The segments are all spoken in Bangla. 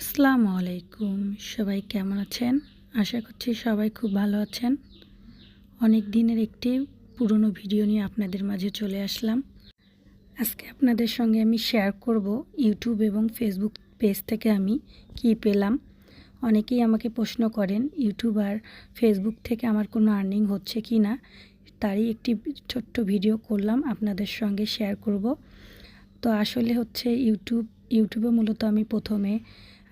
আসসালামু আলাইকুম। সবাই কেমন আছেন? আশা করছি সবাই খুব ভালো আছেন। অনেক দিনের একটি পুরনো ভিডিও নিয়ে আপনাদের মাঝে চলে আসলাম। আজকে আপনাদের সঙ্গে আমি শেয়ার করব ইউটিউব এবং ফেসবুক পেজ থেকে আমি কি পেলাম। অনেকেই আমাকে প্রশ্ন করেন ইউটিউব আর ফেসবুক থেকে আমার কোনো আর্নিং হচ্ছে কি না? তারই একটি ছোট্ট ভিডিও করলাম, আপনাদের সঙ্গে শেয়ার করব। তো আসলে হচ্ছে ইউটিউব ইউটিউবে মূলত আমি প্রথমে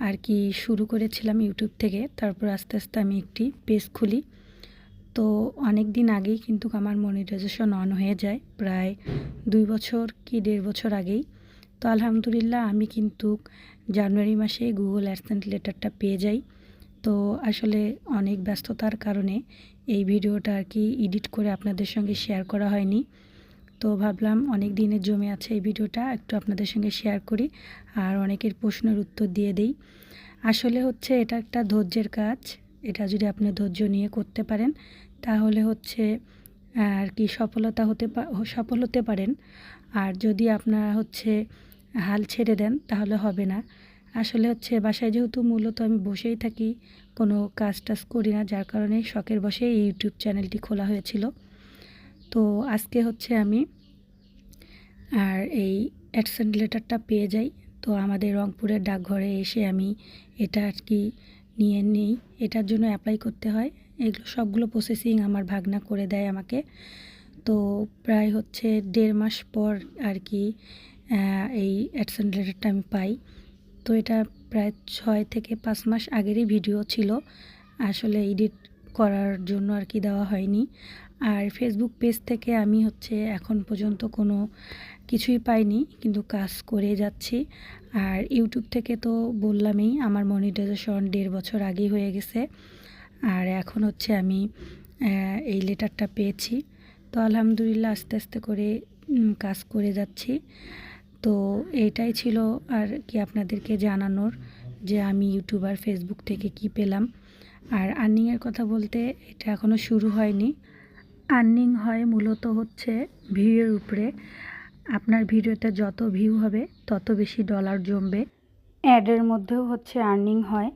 আর কি শুরু করেছিলাম ইউটিউব থেকে, তারপর আস্তে আস্তে আমি একটি পেজ খুলি। তো অনেক দিন আগেই কিন্তু আমার মনিটাইজেশন অন হয়ে যায়, প্রায় দুই বছর কি দেড় বছর আগেই। তো আলহামদুলিল্লাহ আমি কিন্তু জানুয়ারি মাসে গুগল অ্যাডসেন্ট লেটারটা পেয়ে যাই। তো আসলে অনেক ব্যস্ততার কারণে এই ভিডিওটা আর কি এডিট করে আপনাদের সঙ্গে শেয়ার করা হয়নি। তো ভাবলাম অনেক দিনের জমে আছে এই ভিডিওটা, একটু আপনাদের সঙ্গে শেয়ার করি আর অনেকের প্রশ্নের উত্তর দিয়ে দিই। আসলে হচ্ছে এটা একটা ধৈর্যের কাজ, এটা যদি আপনি ধৈর্য নিয়ে করতে পারেন, তাহলে হচ্ছে, আর কি সফলতা হতে সফল হতে পারেন। আর যদি আপনারা হচ্ছে হাল ছেড়ে দেন, তাহলে হবে না। আসলে হচ্ছে বাসায় যেহেতু মূলত আমি বসেই থাকি, কোনো কাজ টাজ করি না, যার কারণে শখের বসে এই ইউটিউব চ্যানেলটি খোলা হয়েছিল। তো আজকে হচ্ছে আমি আর এই অ্যাডসেন্ট লেটারটা পেয়ে যাই। তো আমাদের রংপুরের ডাকঘরে এসে আমি এটা আর কি নিয়ে নিই। এটার জন্য অ্যাপ্লাই করতে হয়। এগুলো সবগুলো প্রসেসিং আমার ভাগনা করে দেয় আমাকে। তো প্রায় হচ্ছে দেড় মাস পর আর কি এই অ্যাডসেন্ট লেটারটা আমি পাই। তো এটা প্রায় ছয় থেকে পাঁচ মাস আগেরই ভিডিও ছিল। আসলে এডিট করার জন্য আর কি দেওয়া হয়নি। আর ফেসবুক পেজ থেকে আমি হচ্ছে এখন পর্যন্ত কোনো কিছুই পাইনি, কিন্তু কাজ করে যাচ্ছি। আর ইউটিউব থেকে তো বললামই, আমার মনিটাইজেশন দেড় বছর আগেই হয়ে গেছে। আর এখন হচ্ছে আমি এই লেটারটা পেয়েছি। তো আলহামদুলিল্লাহ আস্তে আস্তে করে কাজ করে যাচ্ছি। তো এইটাই ছিল আর কি আপনাদেরকে জানানোর যে আমি ইউটিউব আর ফেসবুক থেকে কি পেলাম। আর আর্নিংয়ের কথা বলতে এটা এখনও শুরু হয়নি। আর্নিং হয় মূলত হচ্ছে ভিউয়ের উপরে। আপনার ভিডিওতে যত ভিউ হবে, তত বেশি ডলার জমবে। অ্যাডের মধ্যেও হচ্ছে আর্নিং হয়।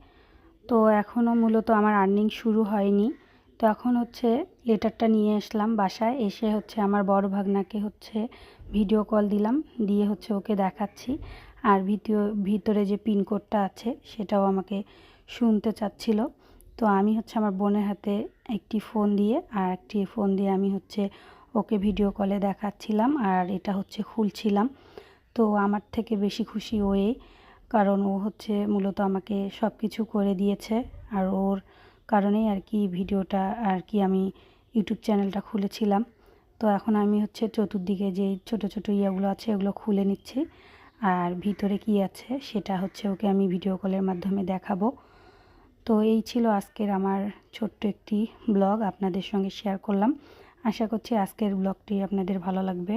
তো এখনও মূলত আমার আর্নিং শুরু হয়নি। তো এখন হচ্ছে লেটারটা নিয়ে আসলাম বাসায়। এসে হচ্ছে আমার বড় ভাগনাকে হচ্ছে ভিডিও কল দিলাম। দিয়ে হচ্ছে ওকে দেখাচ্ছি। আর ভিডিও ভিতরে যে পিনকোডটা আছে, সেটাও আমাকে শুনতে চাচ্ছিল। তো আমি হচ্ছে আমার বোনের হাতে একটি ফোন দিয়ে, আর একটি ফোন দিয়ে আমি হচ্ছে ওকে ভিডিও কলে দেখাচ্ছিলাম, আর এটা হচ্ছে খুলছিলাম। তো আমার থেকে বেশি খুশি ওয়ে কারণ ও হচ্ছে মূলত আমাকে সব কিছু করে দিয়েছে, আর ওর কারণেই আর কি ভিডিওটা, আর কি আমি ইউটিউব চ্যানেলটা খুলেছিলাম। তো এখন আমি হচ্ছে চতুর্দিকে যে ছোট ছোট ইয়েগুলো আছে ওগুলো খুলে নিচ্ছি, আর ভিতরে কি আছে সেটা হচ্ছে ওকে আমি ভিডিও কলের মাধ্যমে দেখাবো। তো এই ছিল আজকের আমার ছোট্ট একটি ব্লগ, আপনাদের সঙ্গে শেয়ার করলাম। আশা করছি আজকের ব্লগটি আপনাদের ভালো লাগবে।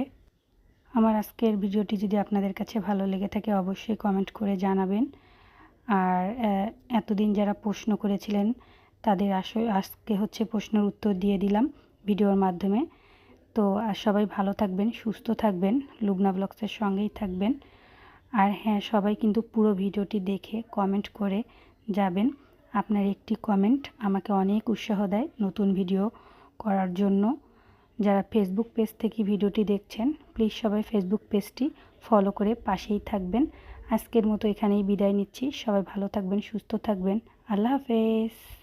আমার আজকের ভিডিওটি যদি আপনাদের কাছে ভালো লেগে থাকে, অবশ্যই কমেন্ট করে জানাবেন। আর এতদিন যারা প্রশ্ন করেছিলেন, তাদের আস আজকে হচ্ছে প্রশ্নের উত্তর দিয়ে দিলাম ভিডিওর মাধ্যমে। তো, আর সবাই ভালো থাকবেন, সুস্থ থাকবেন, লুবনা ব্লগসের সঙ্গেই থাকবেন। আর হ্যাঁ সবাই কিন্তু পুরো ভিডিওটি দেখে কমেন্ট করে যাবেন। আপনার একটি কমেন্ট আমাকে অনেক উৎসাহ দেয় নতুন ভিডিও করার জন্য। যারা ফেসবুক পেজ থেকে ভিডিওটি দেখছেন প্লিজ সবাই ফেসবুক পেজটি ফলো করে পাশেই থাকবেন। আজকের মতো এখানেই বিদায় নিচ্ছি। সবাই ভালো থাকবেন, সুস্থ থাকবেন। আল্লাহ হাফেজ।